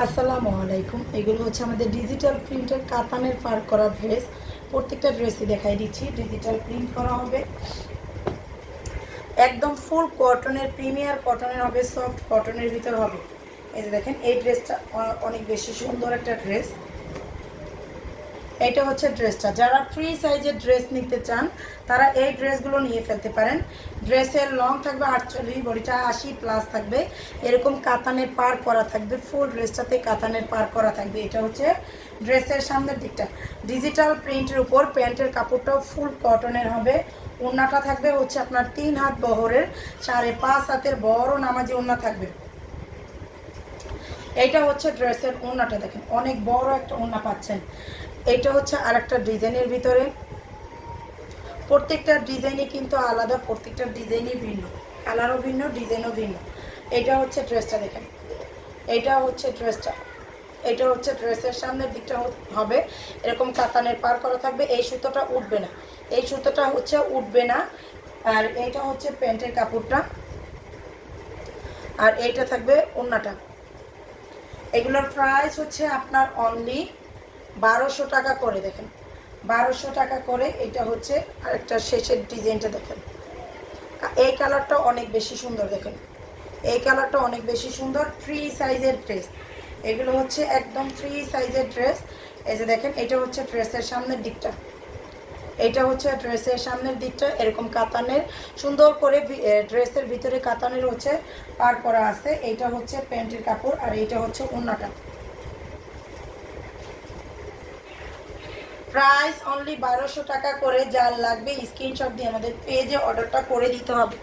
আসসালামু আলাইকুম। এগুলো হচ্ছে আমাদের ডিজিটাল প্রিন্টের কাতানের পার করা ড্রেস প্রত্যেকটা ড্রেসই দেখাই দিচ্ছি ডিজিটাল প্রিন্ট করা হবে। একদম ফুল কটনের প্রিমিয়ার কটনের হবে সফট কটনের ভিতর হবে। এই যে দেখেন, এই ড্রেসটা অনেক বেশি সুন্দর একটা ড্রেস এটা হচ্ছে ড্রেসটা। যারা ফ্রি সাইজের ড্রেস নিতে চান, তারা এই ড্রেসগুলো নিয়ে ফেলতে পারেন। ড্রেসের লং থাকবে আটচল্লিশ, বডিটা আশি প্লাস থাকবে। এরকম কাতানের পার করা থাকবে ফুল ড্রেসটাতে কাতানের পার করা থাকবে। এটা হচ্ছে ড্রেসের সামনের দিকটা। ডিজিটাল প্রিন্টের উপর প্যান্টের কাপড়টাও ফুল কটনের হবে। ওড়নাটা থাকবে হচ্ছে আপনার তিন হাত বহরের, সাড়ে পাঁচ হাতের বড় নামাজি ওড়না থাকবে। এইটা হচ্ছে ড্রেসের ওড়নাটা দেখেন, অনেক বড় একটা ওড়না পাচ্ছেন। এইটা হচ্ছে আরেকটা ডিজাইনের ভিতরে। প্রত্যেকটা ডিজাইনই কিন্তু আলাদা, প্রত্যেকটা ডিজাইনই ভিন্ন। কালারও ভিন্ন, ডিজাইনও ভিন্ন। এটা হচ্ছে ড্রেসটা দেখেন। এটা হচ্ছে ড্রেসটা। এটা হচ্ছে ড্রেসের সামনের দিকটা হবে। এরকম কাতানের পার করা থাকবে। এই সুতোটা উঠবে না। এই সুতোটা হচ্ছে উঠবে না। আর এইটা হচ্ছে প্যান্টের কাপড়টা। আর এইটা থাকবে ওড়নাটা। এগুলোর প্রাইস হচ্ছে আপনার অনলি বারোশো টাকা করে দেখেন। বারোশো টাকা করে এটা হচ্ছে আরেকটা শেষের ডিজাইনটা দেখেন। এই কালারটা অনেক বেশি সুন্দর দেখেন। এই কালারটা অনেক বেশি সুন্দর ফ্রি সাইজের ড্রেস এগুলো হচ্ছে একদম ফ্রি সাইজের ড্রেস এই যে দেখেন, এটা হচ্ছে ড্রেসের সামনের দিকটা। এটা হচ্ছে ড্রেসের সামনের দিকটা, এরকম কাতানের, সুন্দর করে ড্রেসের ভিতরে কাতানের হচ্ছে পার করা আছে। এটা হচ্ছে প্যান্টের কাপড় আর এইটা হচ্ছে উন্নাটা প্রাইস অনলি বারোশো টাকা করে, যার লাগবে স্ক্রিনশট দিয়ে আমাদের পেজে অর্ডারটা করে দিতে হবে।